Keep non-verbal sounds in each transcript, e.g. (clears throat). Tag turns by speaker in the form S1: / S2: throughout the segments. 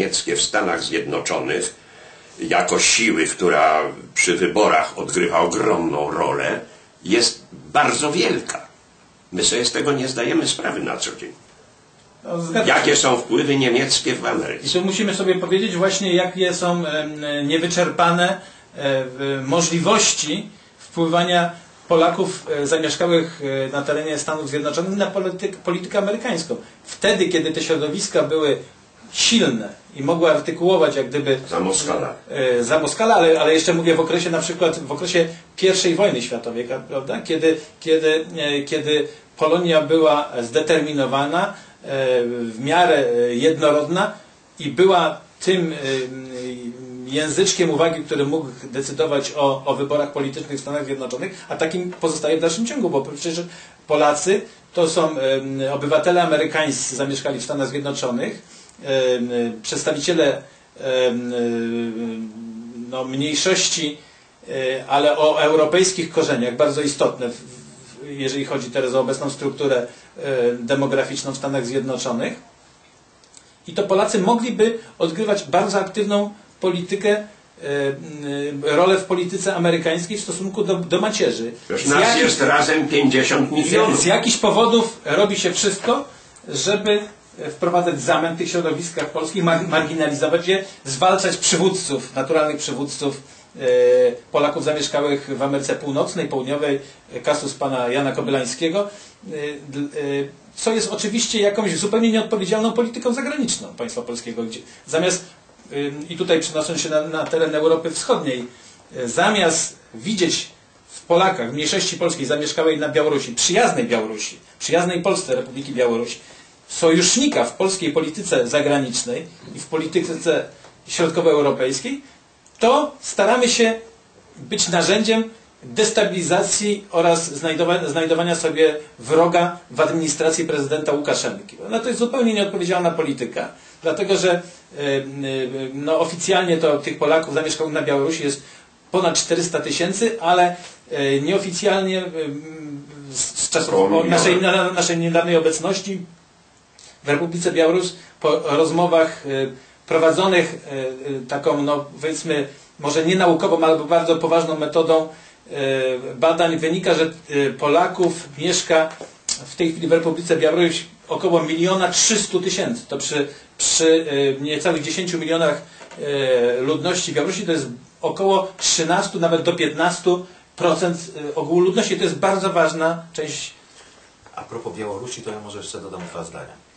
S1: niemieckie w Stanach Zjednoczonych jako siły, która przy wyborach odgrywa ogromną rolę, jest bardzo wielka. My sobie z tego nie zdajemy sprawy na co dzień.
S2: No.
S1: Jakie są wpływy niemieckie w
S2: I
S1: Ameryce?
S2: tu musimy sobie powiedzieć właśnie, jakie są niewyczerpane e, możliwości wpływania Polaków e, zamieszkałych e, na terenie Stanów Zjednoczonych na polityk, politykę amerykańską. Wtedy, kiedy te środowiska były silne i mogły artykułować jak gdyby
S1: Za Moskala.
S2: e, za Moskala, ale, ale jeszcze mówię w okresie na przykład w okresie I wojny światowej, prawda? Kiedy, kiedy, e, kiedy Polonia była zdeterminowana, e, w miarę jednorodna i była tym języczkiem uwagi, który mógł decydować o, o wyborach politycznych w Stanach Zjednoczonych, a takim pozostaje w dalszym ciągu, bo przecież Polacy to są obywatele amerykańscy zamieszkali w Stanach Zjednoczonych, przedstawiciele em, no, mniejszości, e, ale o europejskich korzeniach, bardzo istotne, jeżeli chodzi teraz o obecną strukturę demograficzną w Stanach Zjednoczonych. I to Polacy mogliby odgrywać bardzo aktywną politykę, rolę w polityce amerykańskiej w stosunku do, do macierzy. Z
S1: nas
S2: jakich-
S1: jest razem 50
S2: z,
S1: milionów.
S2: z jakichś powodów robi się wszystko, żeby wprowadzać zamęt w tych środowiskach polskich, mar marginalizować je, zwalczać przywódców, naturalnych przywódców e, Polaków zamieszkałych w Ameryce Północnej, Południowej, e, kasus pana Jana Kobylańskiego, e, e, co jest oczywiście jakąś zupełnie nieodpowiedzialną polityką zagraniczną państwa polskiego, gdzie zamiast, i tutaj przenosząc się na, na teren Europy Wschodniej, e, zamiast widzieć w Polakach, w mniejszości polskiej zamieszkałej na Białorusi, przyjaznej Białorusi, przyjaznej Polsce Republiki Białorusi, sojusznika w polskiej polityce zagranicznej i w polityce środkowoeuropejskiej, to staramy się być narzędziem destabilizacji oraz znajdowa znajdowania sobie wroga w administracji prezydenta Łukaszenki. No to jest zupełnie nieodpowiedzialna polityka, dlatego że no, oficjalnie to tych Polaków zamieszkałych na Białorusi jest ponad 400 tysięcy, ale e, nieoficjalnie z, z czasów naszej, na, naszej niedawnej obecności w Republice Białoruś po rozmowach y, prowadzonych y, y, taką, no powiedzmy, może nie naukową, ale bardzo poważną metodą badań wynika, że Polaków mieszka w tej chwili w Republice Białoruś około miliona 300 tysięcy. To przy, przy niecałych 10 milionach ludności Białorusi to jest około 13, nawet do 15 procent y, ogółu ludności. To jest bardzo ważna część
S3: A propos Białorusi, to ja może jeszcze dodam dwa zdania.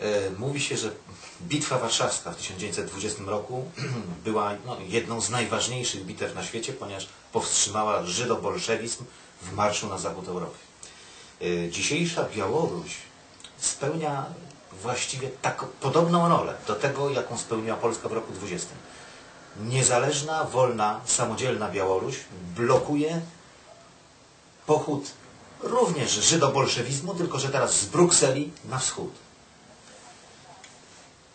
S3: E, Mówi się, że Bitwa Warszawska w 1920 roku (clears throat) była no, jedną z najważniejszych bitew na świecie, ponieważ powstrzymała żydobolszewizm w marszu na zachód Europy. E, Dzisiejsza Białoruś spełnia właściwie tak podobną rolę do tego, jaką spełniła Polska w roku 20. Niezależna, wolna, samodzielna Białoruś blokuje pochód również żydobolszewizmu, tylko że teraz z Brukseli na wschód.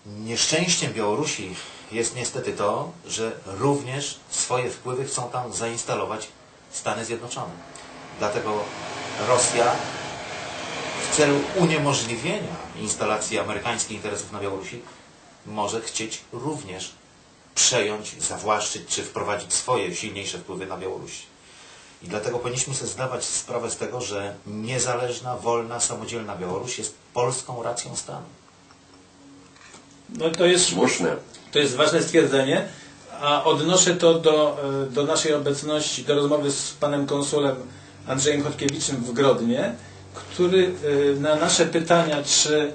S3: Nieszczęściem Białorusi jest niestety to, że również swoje wpływy chcą tam zainstalować Stany Zjednoczone. Dlatego Rosja w celu uniemożliwienia instalacji amerykańskich interesów na Białorusi może chcieć również przejąć, zawłaszczyć czy wprowadzić swoje silniejsze wpływy na Białorusi. I dlatego powinniśmy sobie zdawać sprawę z tego, że niezależna, wolna, samodzielna Białoruś jest polską racją stanu.
S2: No to jest,
S1: Słuszne.
S2: to jest ważne stwierdzenie, a odnoszę to do, e, do naszej obecności, do rozmowy z panem konsulem Andrzejem Chodkiewiczem w Grodnie, który e, na nasze pytania, czy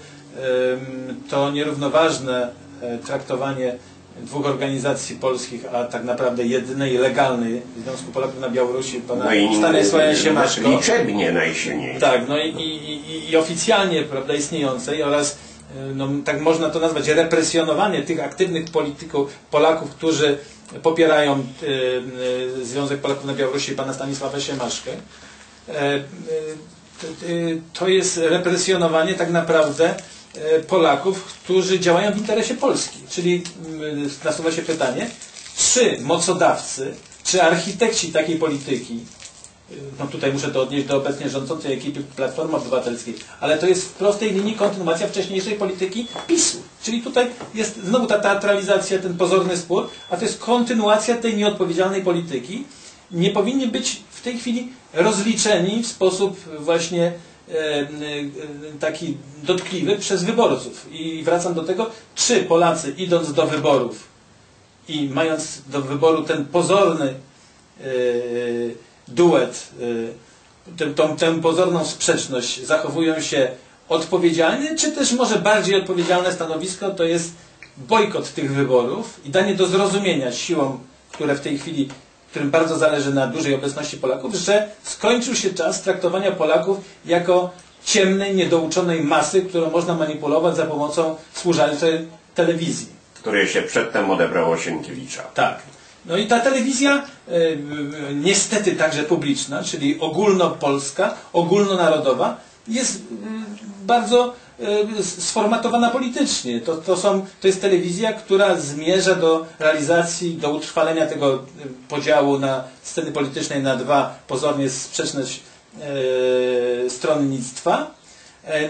S2: to nierównoważne e, traktowanie dwóch organizacji polskich, a tak naprawdę jedynej legalnej Związku Polaków na Białorusi, pana
S1: No
S2: Stanisława Siemaszko,
S1: liczebnie najsilniejsze.
S2: tak, no i, i, i, oficjalnie prawda, istniejącej oraz no, tak można to nazwać represjonowanie tych aktywnych polityków, Polaków, którzy popierają y, y, Związek Polaków na Białorusi pana Stanisława Siemaszkę. E, to jest represjonowanie tak naprawdę e, Polaków, którzy działają w interesie Polski. Czyli mm, nasuwa się pytanie, czy mocodawcy, czy architekci takiej polityki no tutaj muszę to odnieść do obecnie rządzącej ekipy Platformy Obywatelskiej, ale to jest w prostej linii kontynuacja wcześniejszej polityki PiSu. Czyli tutaj jest znowu ta teatralizacja, ten pozorny spór, a to jest kontynuacja tej nieodpowiedzialnej polityki. Nie powinni być w tej chwili rozliczeni w sposób właśnie e, e, taki dotkliwy przez wyborców. I wracam do tego, czy Polacy idąc do wyborów i mając do wyboru ten pozorny e, duet, e, tę, tą, tę pozorną sprzeczność, zachowują się odpowiedzialnie, czy też może bardziej odpowiedzialne stanowisko to jest bojkot tych wyborów i danie do zrozumienia siłom, które w tej chwili, którym bardzo zależy na dużej obecności Polaków, że skończył się czas traktowania Polaków jako ciemnej, niedouczonej masy, którą można manipulować za pomocą służalczej telewizji.
S1: Które się przedtem odebrało Sienkiewicza.
S2: Tak. No i ta telewizja, e, niestety także publiczna, czyli ogólnopolska, ogólnonarodowa, jest mm, bardzo e, sformatowana politycznie. To, to, są, to jest telewizja, która zmierza do realizacji, do utrwalenia tego e, podziału na sceny politycznej na dwa pozornie sprzeczne stronnictwa.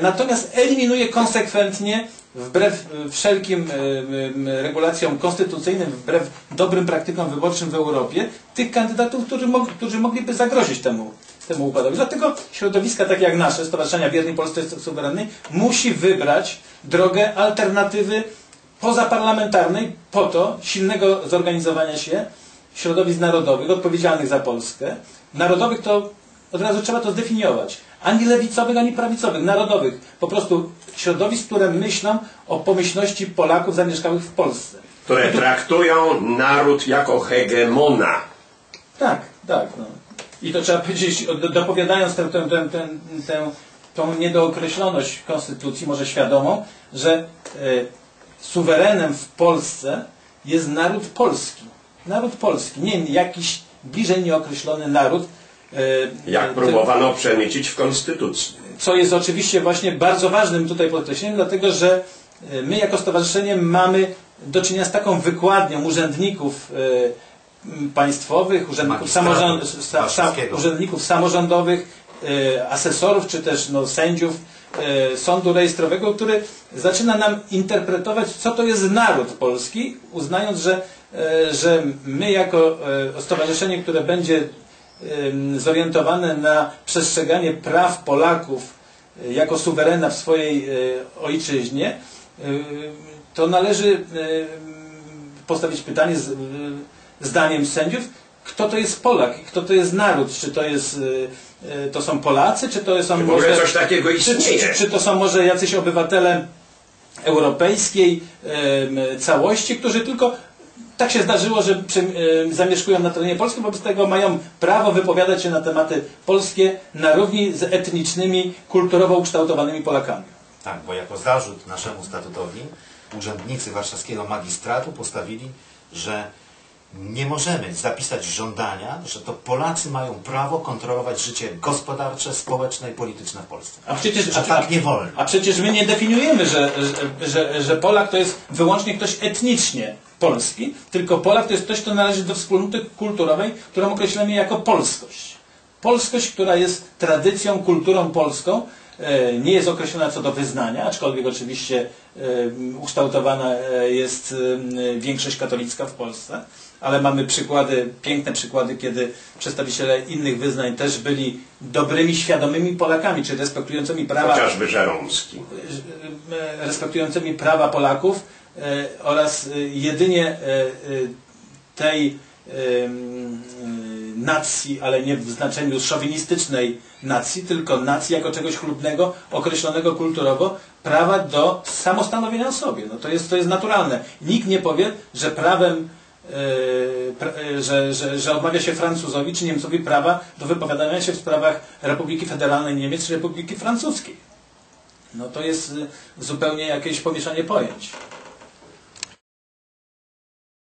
S2: Natomiast eliminuje konsekwentnie wbrew e, wszelkim e, regulacjom konstytucyjnym, wbrew dobrym praktykom wyborczym w Europie, tych kandydatów, którzy, mog, którzy mogliby zagrozić temu, temu układowi. Dlatego środowiska takie jak nasze, Stowarzyszenia Wiernej Polsce Suwerennej, musi wybrać drogę alternatywy pozaparlamentarnej po to silnego zorganizowania się środowisk narodowych, odpowiedzialnych za Polskę. Narodowych to od razu trzeba to zdefiniować. Ani lewicowych, ani prawicowych, narodowych. Po prostu środowisk, które myślą o pomyślności Polaków zamieszkałych w Polsce.
S1: Które traktują naród jako hegemona.
S2: Tak, tak. No. I to trzeba powiedzieć, do- dopowiadając tę, tę, tę, tę, tę, tą niedookreśloność konstytucji, może świadomą, że e, suwerenem w Polsce jest naród polski. Naród polski, nie jakiś bliżej nieokreślony naród. E,
S1: Jak
S2: e,
S1: próbowano przemycić w konstytucji.
S2: co jest oczywiście właśnie bardzo ważnym tutaj podkreśleniem, dlatego że e, my jako stowarzyszenie mamy do czynienia z taką wykładnią urzędników państwowych, urzędników, samorząd, sa, sa,
S3: warszawskiego.
S2: urzędników samorządowych, asesorów czy też no, sędziów sądu rejestrowego, który zaczyna nam interpretować, co to jest naród polski, uznając, że, że my jako stowarzyszenie, które będzie zorientowane na przestrzeganie praw Polaków e, jako suwerena w swojej e, ojczyźnie, e, to należy postawić pytanie z, zdaniem sędziów, kto to jest Polak kto to jest naród, czy to jest to są Polacy, czy to są
S1: Czy ogóle coś takiego
S2: czy, czy,
S1: istnieje?
S2: czy, czy to są może jacyś obywatele europejskiej całości, którzy tylko tak się zdarzyło, że przy, em, zamieszkują na terenie Polski, wobec tego mają prawo wypowiadać się na tematy polskie na równi z etnicznymi, kulturowo ukształtowanymi Polakami.
S3: Tak, bo jako zarzut naszemu statutowi urzędnicy warszawskiego magistratu postawili, że nie możemy zapisać żądania, że to Polacy mają prawo kontrolować życie gospodarcze, społeczne i polityczne w Polsce.
S2: A przecież, a,
S3: tak nie wolno.
S2: A przecież my nie definiujemy, że, że, że Polak to jest wyłącznie ktoś etnicznie polski, tylko Polak to jest ktoś, kto należy do wspólnoty kulturowej, którą określamy jako polskość. Polskość, która jest tradycją, kulturą polską, e, nie jest określona co do wyznania, aczkolwiek oczywiście e, ukształtowana e, jest większość katolicka w Polsce, ale mamy przykłady, piękne przykłady, kiedy przedstawiciele innych wyznań też byli dobrymi, świadomymi Polakami, czy respektującymi prawa
S1: Chociażby Żeromski.
S2: respektującymi prawa Polaków oraz e, jedynie e, e, tej e, e, nacji, ale nie w znaczeniu szowinistycznej nacji, tylko nacji jako czegoś chlubnego, określonego kulturowo, prawa do samostanowienia o sobie. No to, jest, to jest naturalne. Nikt nie powie, że prawem e, pra- e, że, że, że odmawia się Francuzowi czy Niemcowi prawa do wypowiadania się w sprawach Republiki Federalnej Niemiec czy Republiki Francuskiej. No to jest zupełnie jakieś pomieszanie pojęć.